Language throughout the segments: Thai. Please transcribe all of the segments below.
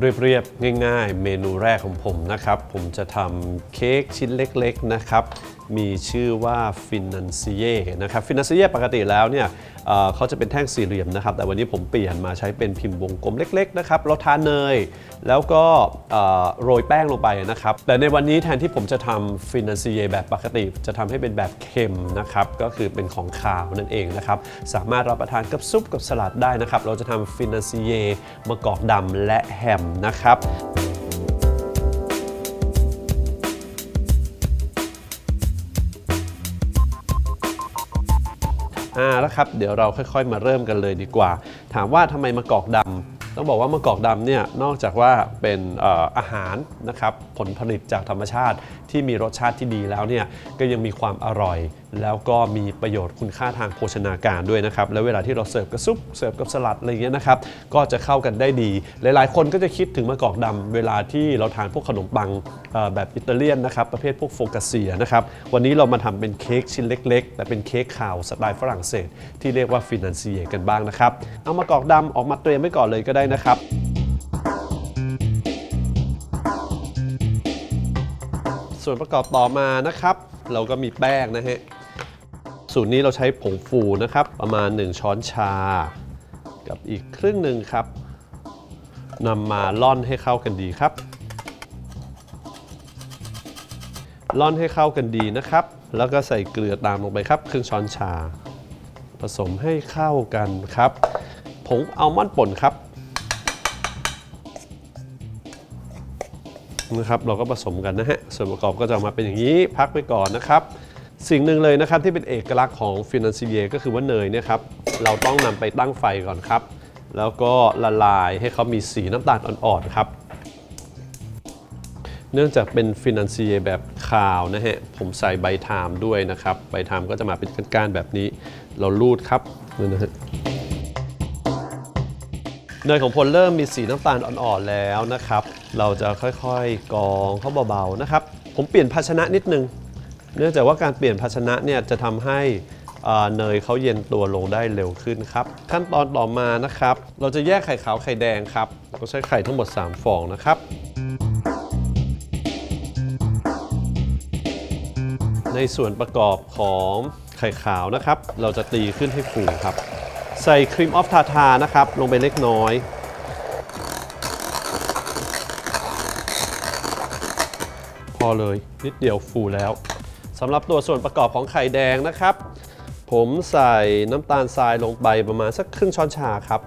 เรียบๆง่าย ๆ เมนูแรกของผมนะครับ ผมจะทำเค้กชิ้นเล็กๆนะครับมีชื่อว่าฟินนันซิเย่นะครับฟินนันซิเย่ปกติแล้วเนี่ยเเขาจะเป็นแท่งสี่เหลี่ยมนะครับ แต่วันนี้ผมเปลี่ยนมาใช้เป็นพิมพ์วงกลมเล็กๆนะครับเราทานเนย แล้วก็โรยแป้งลงไปนะครับ แต่ในวันนี้แทนที่ผมจะทำฟินนันซิเย่แบบปกติ จะทำให้เป็นแบบเค็มนะครับ ก็คือเป็นของขาวนั่นเองนะครับ สามารถรับประทานกับซุปกับสลัดได้นะครับ เราจะทำฟินนันซิเย่มะกอกดำและแฮมนะครับ อ่าแล้วครับเดี๋ยวเราค่อยๆ มาเริ่มกันเลยดีกว่า ถามว่าทำไมมะกอกดำต้องบอกว่ามะกอกดำเนี่ยนอกจากว่าเป็นอาหารนะครับผลผลิตจากธรรมชาติที่มีรสชาติที่ดีแล้วเนี่ยก็ยังมีความอร่อย แล้วก็มีประโยชน์คุณค่าทางโภชนาการด้วยนะครับ แล้วเวลาที่เราเสิร์ฟกับซุปเสิร์ฟกับสลัดอะไรเงี้ยนะครับ ก็จะเข้ากันได้ดี หลายๆ คนก็จะคิดถึงมะกอกดำเวลาที่เราทานพวกขนมปังแบบอิตาเลียนนะครับ ประเภทพวกโฟกัสเซียนะครับ วันนี้เรามาทำเป็นเค้กชิ้นเล็ก ๆ แต่เป็นเค้กขาวสไตล์ฝรั่งเศส ที่เรียกว่าฟินันเซียกันบ้างนะครับ เอามะกอกดำออกมาเตรียมไว้ก่อนเลยก็ได้นะครับส่วนประกอบต่อมานะครับ เราก็มีแป้งนะฮะ สูตรนี้เราใช้ผงฟูนะครับ ประมาณ 1 ช้อนชา กับอีกครึ่งหนึ่งครับนำมาล่อนให้เข้ากันดีครับ ล่อนให้เข้ากันดีนะครับ แล้วก็ใส่เกลือตามลงไปครับ ครึ่งช้อนชา ผสมให้เข้ากันครับ ผงอัลมอนด์ป่นครับนะครับเราก็ผสมกันนะฮะ ส่วนประกอบก็จะออกมาเป็นอย่างนี้ พักไปก่อนนะครับ สิ่งหนึ่งเลยนะครับที่เป็นเอกลักษณ์ของฟินันซิเยก็คือว่าเนยเนี่ยครับเราต้องนำไปตั้งไฟก่อนครับ แล้วก็ละลายให้เขามีสีน้ำตาลอ่อนๆครับ เนื่องจากเป็นฟินันซีแบบขาวนะฮะผมใส่ใบทามด้วยนะครับใบทามก็จะมาเป็นก้านๆแบบนี้เราลูดครับนี่นะฮะเนยของพลเริ่มมีสีน้ำตาลอ่อนๆแล้วนะครับ เราจะค่อยๆกองเขาเบาๆนะครับ ผมเปลี่ยนภาชนะนิดนึง เนื่องจากว่าการเปลี่ยนภาชนะเนี่ยจะทำให้เนยเขาเย็นตัวลงได้เร็วขึ้นครับ ขั้นตอนต่อมานะครับ เราจะแยกไข่ขาวไข่แดงครับเราใช้ไข่ทั้งหมด 3 ฟองนะครับ ในส่วนประกอบของไข่ขาวนะครับ เราจะตีขึ้นให้ฟูครับ ใส่ครีมออฟทาทานะครับ ลงไปเล็กน้อย พอเลยนิดเดียวฟูแล้ว สำหรับตัวส่วนประกอบของไข่แดงนะครับ ผมใส่น้ำตาลทรายลงไปประมาณสักครึ่งช้อนชาครับ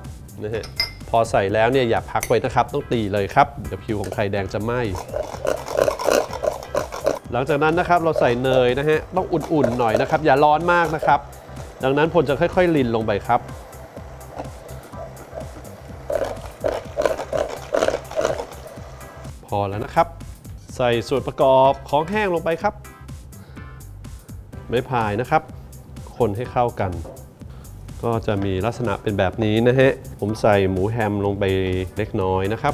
นะฮะพอใส่แล้วเนี่ยอย่าพักไว้นะครับ ต้องตีเลยครับเดี๋ยวผิวของไข่แดงจะไหม้หลังจากนั้นนะครับเราใส่เนยนะฮะต้องอุ่นๆหน่อยนะครับ อย่าร้อนมากนะครับ ดังนั้นผลจะค่อยๆลินลงไปครับ พอแล้วนะครับ ใส่ส่วนประกอบของแห้งลงไปครับ ไม้พายนะครับ คนให้เข้ากัน ก็จะมีลักษณะเป็นแบบนี้นะฮะ ผมใส่หมูแฮมลงไปเล็กน้อยนะครับ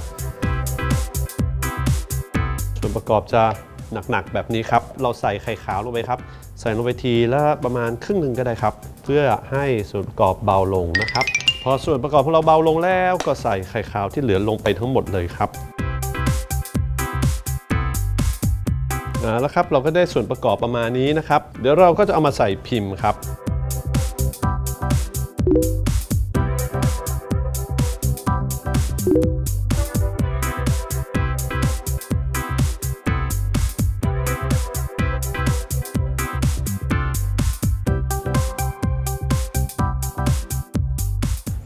ส่วนประกอบจะหนักๆแบบนี้ครับ เราใส่ไข่ขาวลงไปครับ ใส่ลงไปทีละประมาณครึ่งหนึ่งก็ได้ครับ เพื่อให้ส่วนประกอบเบาลงนะครับ พอส่วนประกอบของเราเบาลงแล้ว ก็ใส่ไข่ขาวที่เหลือลงไปทั้งหมดเลยครับ แล้วครับเราก็ได้ส่วนประกอบประมาณนี้นะครับ เดี๋ยวเราก็จะเอามาใส่พิมพ์ครับ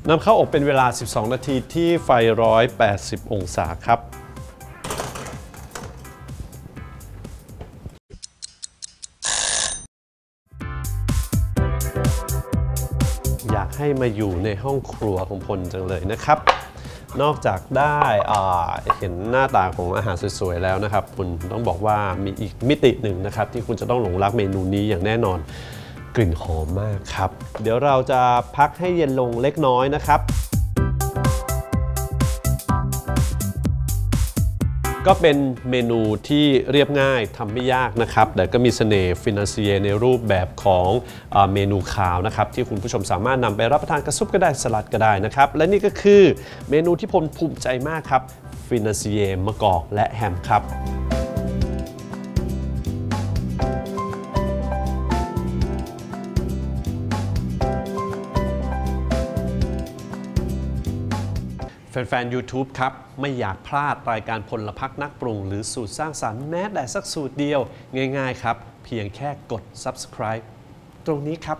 นำเข้าอบเป็นเวลา 12 นาทีที่ไฟ 180 องศาครับ ให้มาอยู่ในห้องครัวของพลจังเลยนะครับ นอกจากได้เห็นหน้าตาของอาหารสวยๆแล้วนะครับคุณต้องบอกว่ามีอีกมิติหนึ่งนะครับ ที่คุณจะต้องหลงรักเมนูนี้อย่างแน่นอนกลิ่นหอมมากครับ เดี๋ยวเราจะพักให้เย็นลงเล็กน้อยนะครับ ก็เป็นเมนูที่เรียบง่ายทำไม่ยากนะครับ แต่ก็มีเสน่ห์ฟินแลนเซียในรูปแบบของเออเมนูขาวนะครับ ที่คุณผู้ชมสามารถนำไปรับประทานกับซุปก็ได้สลัดก็ได้นะครับ และนี่ก็คือเมนูที่ผมภูมิใจมากครับฟินาซียมะกอกและแฮมครับ แฟนๆ YouTube ครับ ไม่อยากพลาดรายการพลพักนักปรุง หรือสูตรสร้างสรรค์แม้แต่สักสูตรเดียว ง่าย ๆ ครับ เพียงแค่กด subscribe ตรงนี้ครับ